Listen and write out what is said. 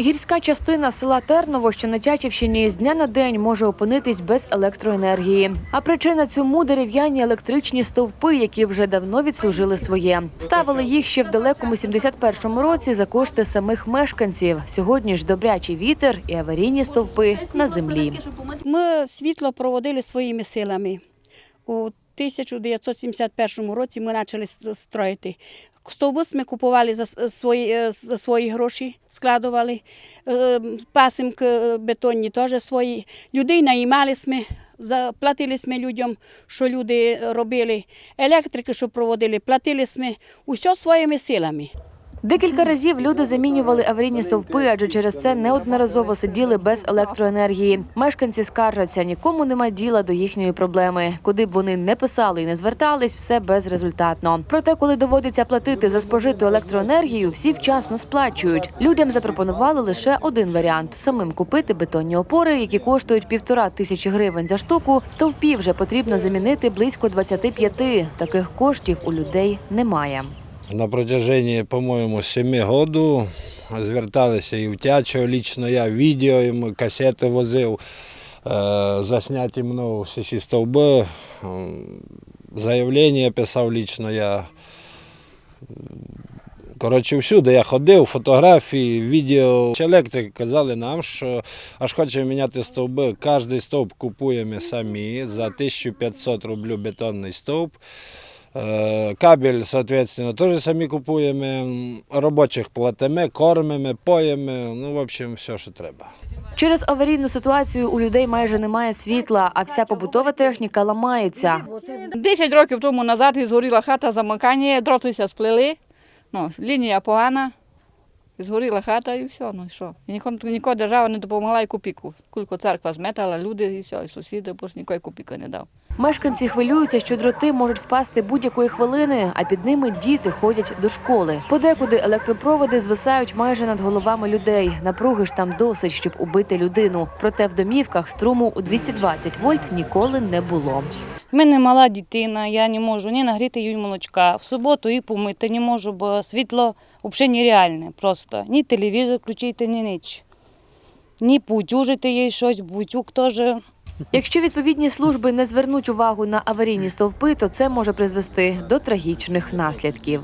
Гірська частина села Терново, що на Тячівщині, з дня на день може опинитись без електроенергії. А причина цьому дерев'яні електричні стовпи, які вже давно відслужили своє. Ставили їх ще в далекому 71-му році за кошти самих мешканців. Сьогодні ж добрячий вітер і аварійні стовпи на землі. Ми світло проводили своїми силами. 1971 році ми почали строїти. Стовбус ми купували за свої, е, за свої гроші, складували. Е, Пасимки бетонні теж свої. Людей наймали ми, заплатили ми людям, що люди робили. Електрики, що проводили, платили ми. Усе своїми силами. Декілька разів люди замінювали аварійні стовпи, адже через це неодноразово сиділи без електроенергії. Мешканці скаржаться, нікому нема діла до їхньої проблеми. Куди б вони не писали і не звертались, все безрезультатно. Проте, коли доводиться платити за спожиту електроенергію, всі вчасно сплачують. Людям запропонували лише один варіант: самим купити бетонні опори, які коштують півтора тисячі гривень за штуку. Стовпів вже потрібно замінити близько 25. Таких коштів у людей немає. На протяжении, по-моєму, 7 років зверталися і в Тячо, лично я відео їм, касети возив, е, засняті мною всі стовби, заявлення писав лично я. Коротше, всюди я ходив, фотографії, відео. Електрики казали нам, що аж хочемо міняти стовби. Кожний стовп купуємо самі за 1500 рублів бетонний стовп. Е, Кабель, соответственно, теж самі купуємо. Робочих платимо, кормимо, поїмо. Ну, в общем, все, що треба. Через аварійну ситуацію у людей майже немає світла, а вся побутова техніка ламається. Десять років тому назад і згоріла хата, замикання, дротися сплели. Ну, лінія погана, згоріла хата і все. Ну що? Ніхто, нікого держава не допомогла і копійку. Кілько церква зметала, люди і все, і сусіди, бо ж нікої копійки не дав. Мешканці хвилюються, що дроти можуть впасти будь-якої хвилини, а під ними діти ходять до школи. Подекуди електропроводи звисають майже над головами людей. Напруги ж там досить, щоб убити людину. Проте в домівках струму у 220 вольт ніколи не було. У мене мала дитина, я не можу ні нагріти їй молочка. В суботу і помити не можу, бо світло взагалі нереальне просто. Ні телевізор включити, ні ніч. Ні поутюжити їй щось, бутюк теж. Якщо відповідні служби не звернуть увагу на аварійні стовпи, то це може призвести до трагічних наслідків.